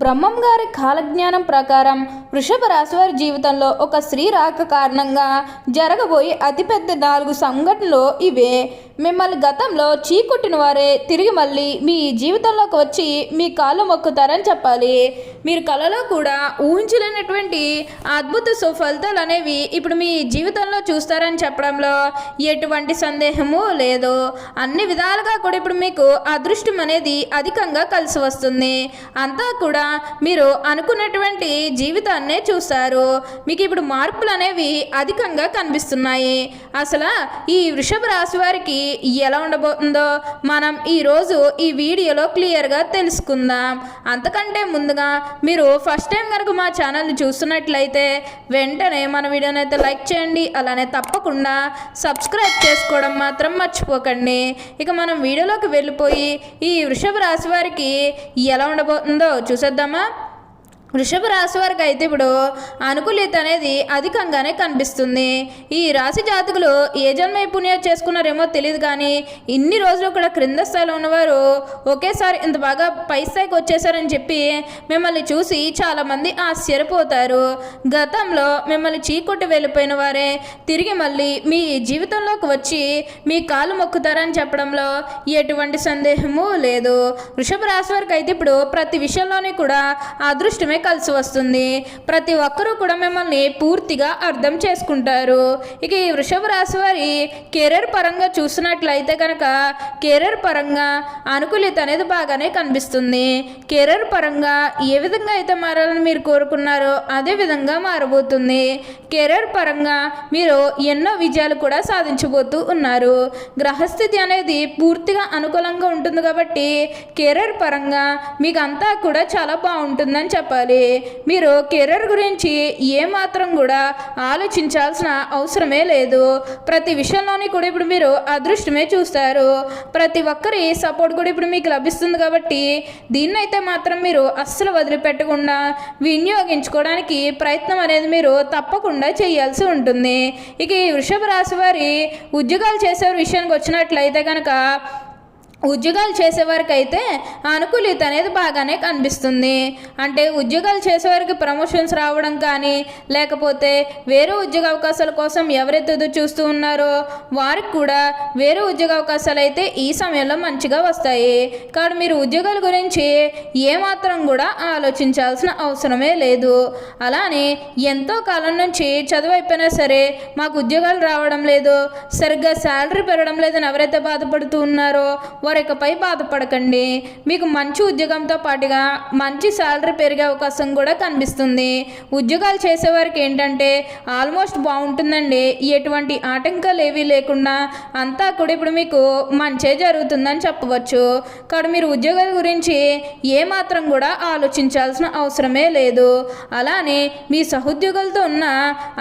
బ్రహ్మం గారి కాలజ్ఞానం ప్రకారం వృషభ రాశివారి జీవితంలో ఒక స్త్రీ రాక కారణంగా జరగబోయే అతిపెద్ద నాలుగు సంఘటనలు ఇవే. మిమ్మల్ని గతంలో చీకుట్టిన వారే తిరిగి మళ్ళీ మీ జీవితంలోకి వచ్చి మీ కాళ్ళు మొక్కుతారని చెప్పాలి. మీరు కళలో కూడా ఊహించలేనటువంటి అద్భుత సుఫలితాలు అనేవి ఇప్పుడు మీ జీవితంలో చూస్తారని చెప్పడంలో ఎటువంటి సందేహము లేదు. అన్ని విధాలుగా కూడా ఇప్పుడు మీకు అదృష్టం అనేది అధికంగా కలిసి వస్తుంది. అంతా కూడా మీరు అనుకున్నటువంటి జీవితాన్నే చూస్తారు. మీకు ఇప్పుడు మార్పులు అనేవి అధికంగా కనిపిస్తున్నాయి. అసలు ఈ వృషభ రాశి వారికి ఎలా ఉండబోతుందో మనం ఈరోజు ఈ వీడియోలో క్లియర్గా తెలుసుకుందాం. అంతకంటే ముందుగా మీరు ఫస్ట్ టైం కనుక మా ఛానల్ని చూస్తున్నట్లయితే వెంటనే మన వీడియోని అయితే లైక్ చేయండి. అలానే తప్పకుండా సబ్స్క్రైబ్ చేసుకోవడం మాత్రం మర్చిపోకండి. ఇక మనం వీడియోలోకి వెళ్ళిపోయి ఈ వృషభ రాశి వారికి ఎలా ఉండబోతుందో adama వృషభ రాశి వారికి అయితే ఇప్పుడు అనుకూలిత అనేది అధికంగానే కనిపిస్తుంది. ఈ రాశి జాతకులు ఏ జన్మ పుణ్యం చేసుకున్నారేమో తెలియదు కానీ ఇన్ని రోజులు కూడా క్రింద స్థాయిలో ఉన్నవారు ఒకేసారి ఇంత బాగా పై స్థాయికి వచ్చేసారని చెప్పి మిమ్మల్ని చూసి చాలామంది ఆశ్చర్యపోతారు. గతంలో మిమ్మల్ని చీకొట్టి వెళ్ళిపోయిన వారే తిరిగి మళ్ళీ మీ జీవితంలోకి వచ్చి మీ కాలు మొక్కుతారని చెప్పడంలో ఎటువంటి సందేహము లేదు. వృషభ రాశి వారికి అయితే ఇప్పుడు ప్రతి విషయంలోనే కూడా అదృష్టమే కలిసి వస్తుంది. ప్రతి ఒక్కరూ కూడా మిమ్మల్ని పూర్తిగా అర్థం చేసుకుంటారు. ఇక ఈ వృషభ రాశి వారి కెరీర్ పరంగా చూసినట్లయితే కనుక కెరీర్ పరంగా అనుకూలిత అనేది బాగానే కనిపిస్తుంది. కెరీర్ పరంగా ఏ విధంగా అయితే మారాలని మీరు కోరుకున్నారో అదే విధంగా మారబోతుంది. కెరీర్ పరంగా మీరు ఎన్నో విజయాలు కూడా సాధించబోతూ ఉన్నారు. గ్రహస్థితి అనేది పూర్తిగా అనుకూలంగా ఉంటుంది కాబట్టి కెరీర్ పరంగా మీకు అంతా కూడా చాలా బాగుంటుందని చెప్పాలి. మీరు కెరీర్ గురించి ఏమాత్రం కూడా ఆలోచించాల్సిన అవసరమే లేదు. ప్రతి విషయంలోని కూడా ఇప్పుడు మీరు అదృష్టమే చూస్తారు. ప్రతి ఒక్కరి సపోర్ట్ కూడా ఇప్పుడు మీకు లభిస్తుంది కాబట్టి దీన్నైతే మాత్రం మీరు అస్సలు వదిలిపెట్టకుండా వినియోగించుకోవడానికి ప్రయత్నం అనేది మీరు తప్పకుండా చేయాల్సి ఉంటుంది. ఇక ఈ వృషభ రాశి వారి ఉద్యోగాలు చేసే విషయానికి వచ్చినట్లయితే కనుక ఉద్యోగాలు చేసేవారికి అయితే అనుకూలిత అనేది బాగానే కనిపిస్తుంది. అంటే ఉద్యోగాలు చేసేవారికి ప్రమోషన్స్ రావడం కానీ లేకపోతే వేరే ఉద్యోగ అవకాశాల కోసం ఎవరైతే చూస్తూ ఉన్నారో వారికి కూడా వేరే ఉద్యోగ అవకాశాలు అయితే ఈ సమయంలో మంచిగా వస్తాయి. కాబట్టి మీరు ఉద్యోగాల గురించి ఏమాత్రం కూడా ఆలోచించాల్సిన అవసరమే లేదు. అలానే ఎంతో కాలం నుంచి చదువు అయిపోయినా సరే మాకు ఉద్యోగాలు రావడం లేదు సరిగ్గా శాలరీ పెరగడం లేదని ఎవరైతే బాధపడుతూ ఉన్నారో వారు బాధపడకండి. మీకు మంచి ఉద్యోగంతో పాటుగా మంచి శాలరీ పెరిగే అవకాశం కూడా కనిపిస్తుంది. ఉద్యోగాలు చేసేవారికి ఏంటంటే ఆల్మోస్ట్ బాగుంటుందండి. ఎటువంటి ఆటంకాలు ఏవీ లేకుండా అంతా కూడా ఇప్పుడు మీకు మంచే జరుగుతుందని చెప్పవచ్చు. కాబట్టి మీరు ఉద్యోగాల గురించి ఏమాత్రం కూడా ఆలోచించాల్సిన అవసరమే లేదు. అలానే మీ సహోద్యోగులతో ఉన్న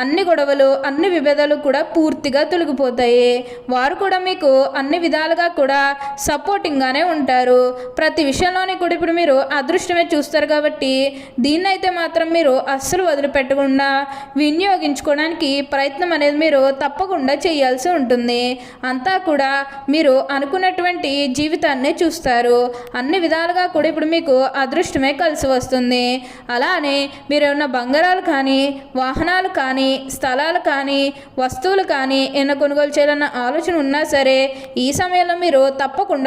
అన్ని గొడవలు అన్ని విభేదాలు కూడా పూర్తిగా తొలగిపోతాయి. వారు కూడా మీకు అన్ని విధాలుగా కూడా సపోర్టింగ్గానే ఉంటారు. ప్రతి విషయంలోని కూడా ఇప్పుడు మీరు అదృష్టమే చూస్తారు కాబట్టి దీన్నైతే మాత్రం మీరు అస్సలు వదిలిపెట్టకుండా వినియోగించుకోవడానికి ప్రయత్నం అనేది మీరు తప్పకుండా చేయాల్సి ఉంటుంది. అంతా కూడా మీరు అనుకున్నటువంటి జీవితాన్ని చూస్తారు. అన్ని విధాలుగా కూడా ఇప్పుడు మీకు అదృష్టమే కలిసి వస్తుంది. అలానే మీరు ఏమన్నా బంగారాలు కానీ వాహనాలు కానీ స్థలాలు కానీ వస్తువులు కానీ ఏమైనా కొనుగోలు చేయాలన్న ఆలోచన ఉన్నా సరే ఈ సమయంలో మీరు తప్పకుండా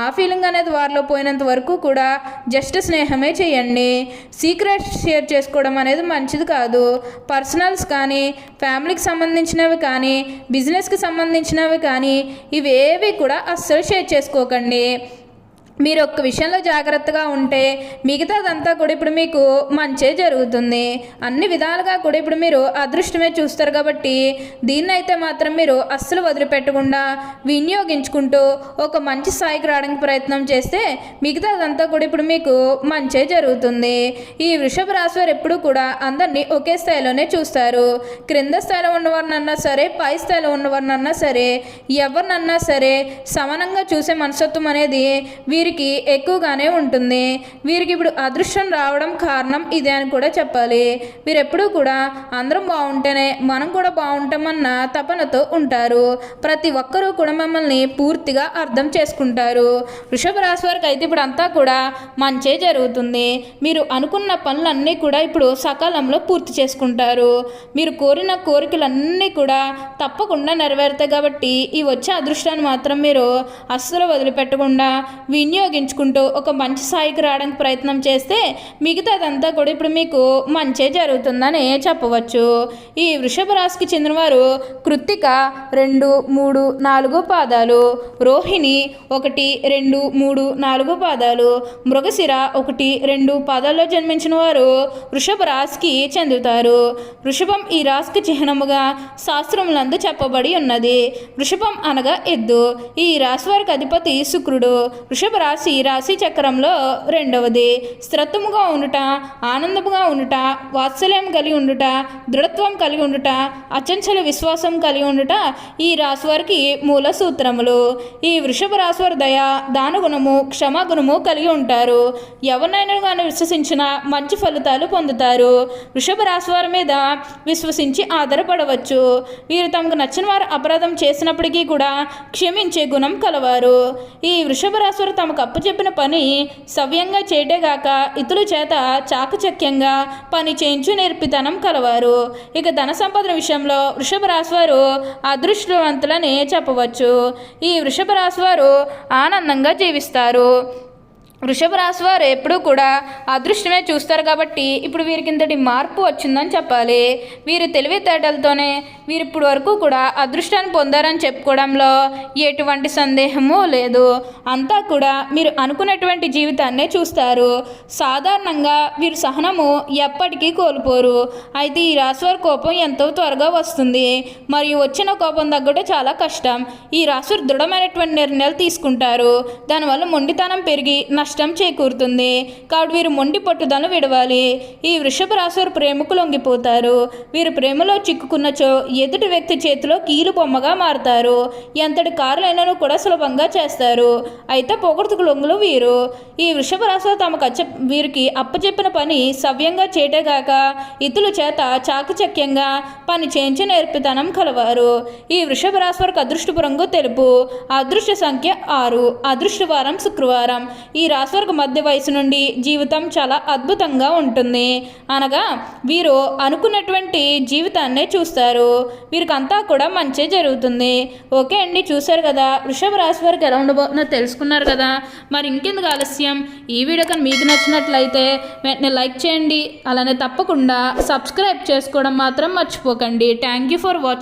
ఆ ఫీలింగ్ అనేది వారిలో పోయినంత వరకు కూడా జస్ట్ స్నేహమే చేయండి. సీక్రెట్ షేర్ చేసుకోవడం అనేది మంచిది కాదు. పర్సనల్స్ కానీ ఫ్యామిలీకి సంబంధించినవి కానీ బిజినెస్కి సంబంధించినవి కానీ ఇవేవి కూడా అస్సలు షేర్ చేసుకోకండి. మీరు ఒక్క విషయంలో జాగ్రత్తగా ఉంటే మిగతాదంతా కూడా ఇప్పుడు మీకు మంచే జరుగుతుంది. అన్ని విధాలుగా కూడా ఇప్పుడు మీరు అదృష్టమే చూస్తారు కాబట్టి దీన్నైతే మాత్రం మీరు అస్సలు వదిలిపెట్టకుండా వినియోగించుకుంటూ ఒక మంచి స్థాయికి రావడానికి ప్రయత్నం చేస్తే మిగతాదంతా కూడా ఇప్పుడు మీకు మంచే జరుగుతుంది. ఈ వృషభ రాశి వారు ఎప్పుడూ కూడా అందరినీ ఒకే స్థాయిలోనే చూస్తారు. క్రింద స్థాయిలో ఉన్నవారినన్నా సరే పై స్థాయిలో ఉన్నవారినన్నా సరే ఎవరినన్నా సరే సమానంగా చూసే మనస్తత్వం అనేది వీరికి ఎక్కువగానే ఉంటుంది. వీరికి ఇప్పుడు అదృష్టం రావడం కారణం ఇదే అని కూడా చెప్పాలి. వీరు ఎప్పుడూ కూడా అందరం బాగుంటేనే మనం కూడా బాగుంటామన్న తపనతో ఉంటారు. ప్రతి ఒక్కరూ కూడా మమ్మల్ని పూర్తిగా అర్థం చేసుకుంటారు. వృషభ రాశి వారికి అయితే ఇప్పుడు అంతా కూడా మంచే జరుగుతుంది. మీరు అనుకున్న పనులన్నీ కూడా ఇప్పుడు సకాలంలో పూర్తి చేసుకుంటారు. మీరు కోరిన కోరికలన్నీ కూడా తప్పకుండా నెరవేరుతాయి కాబట్టి ఈ వచ్చే అదృష్టాన్ని మాత్రం మీరు అస్సలు వదిలిపెట్టకుండా వినియోగించుకుంటూ ఒక మంచి స్థాయికి రావడానికి ప్రయత్నం చేస్తే మిగతాదంతా కూడా ఇప్పుడు మీకు మంచే జరుగుతుందని చెప్పవచ్చు. ఈ వృషభ రాశికి చెందినవారు కృత్తిక రెండు మూడు నాలుగు పాదాలు రోహిణి ఒకటి రెండు మూడు నాలుగు పాదాలు మృగశిర ఒకటి రెండు పాదాల్లో జన్మించిన వారు వృషభ రాశికి చెందుతారు. వృషభం ఈ రాశికి చిహ్నముగా శాస్త్రములందు చెప్పబడి ఉన్నది. వృషభం అనగా ఎద్దు. ఈ రాశి వారికి అధిపతి శుక్రుడు. వృషభ రాశి రాశి చక్రంలో రెండవది. స్థిరత్వముగా ఉండుట ఆనందముగా ఉండుట వాత్సల్యం కలిగి ఉండుట దృఢత్వం కలిగి ఉండుట అచంచల విశ్వాసం కలిగి ఉండుట ఈ రాశి వారికి మూల సూత్రములు. ఈ వృషభ రాశి వారి దయ దానగుణము క్షమాగుణము కలిగి ఉంటారు. ఎవరినైనా కానీ విశ్వసించిన మంచి ఫలితాలు పొందుతారు. వృషభ రాశి వారి మీద విశ్వసించి ఆధారపడవచ్చు. వీరు తమకు నచ్చిన వారు అపరాధం చేసినప్పటికీ కూడా క్షమించే గుణం కలవారు. ఈ వృషభ రాశి వారు తమకు అప్పచెప్పిన పని సవ్యంగా చేయటేగాక ఇతరుల చేత చాకచక్యంగా పని చేయించు నేర్పితనం కలవారు. ఇక ధన సంపదన విషయంలో వృషభ రాశివారు అదృష్టవంతులని చెప్పవచ్చు. ఈ వృషభ రాశివారు ఆనందంగా జీవిస్తారు. వృషభ రాశి వారు ఎప్పుడూ కూడా అదృష్టమే చూస్తారు కాబట్టి ఇప్పుడు వీరికి ఇంతటి మార్పు వచ్చిందని చెప్పాలి. వీరి తెలివితేటలతోనే వీరు ఇప్పుడు వరకు కూడా అదృష్టాన్ని పొందారని చెప్పుకోవడంలో ఎటువంటి సందేహము లేదు. అంతా కూడా మీరు అనుకున్నటువంటి జీవితాన్నే చూస్తారు. సాధారణంగా వీరు సహనము ఎప్పటికీ కోల్పోరు. అయితే ఈ రాశి వారి కోపం ఎంతో త్వరగా వస్తుంది. మరియు వచ్చిన కోపం తగ్గడం చాలా కష్టం. ఈ రాశి వారు దృఢమైనటువంటి నిర్ణయాలు తీసుకుంటారు. దానివల్ల మొండితనం పెరిగి నష్టం చేకూరుతుంది. కాబట్టి వీరు మొండి పట్టుదలను విడవాలి. ఈ వృషభ రాశి ప్రేమకు లొంగిపోతారు. వీరు ప్రేమలో చిక్కుకున్నచో ఎదుటి వ్యక్తి చేతిలో కీలు బొమ్మగా మారుతారు. ఎంతటి కారులైనను కూడా సులభంగా చేస్తారు. అయితే పొగడుతుకు లొంగులు వీరు. ఈ వృషభ రాశి తమకు అచ్చ వీరికి అప్పచెప్పిన పని సవ్యంగా చేటేగాక ఇతరుల చేత చాకచక్యంగా పని చేయించి నేర్పితనం కలవారు. ఈ వృషభ రాశి వారికి అదృష్టపు రంగు తెలుపు. అదృష్ట సంఖ్య ఆరు. అదృష్టవారం శుక్రవారం. ఈ రాశి వారికి మధ్య వయసు నుండి జీవితం చాలా అద్భుతంగా ఉంటుంది. అనగా వీరు అనుకున్నటువంటి జీవితాన్నే చూస్తారు. వీరికి అంతా కూడా మంచి జరుగుతుంది. ఓకే అండి చూశారు కదా? వృషభ రాశి వారికి ఎలా ఉండబోతుందో తెలుసుకున్నారు కదా? మరి ఇంకెందుకు ఆలస్యం? ఈ వీడియో కానీ మీకు నచ్చినట్లయితే వెంటనే లైక్ చేయండి. అలానే తప్పకుండా సబ్స్క్రైబ్ చేసుకోవడం మాత్రం మర్చిపోకండి. Thank you for watching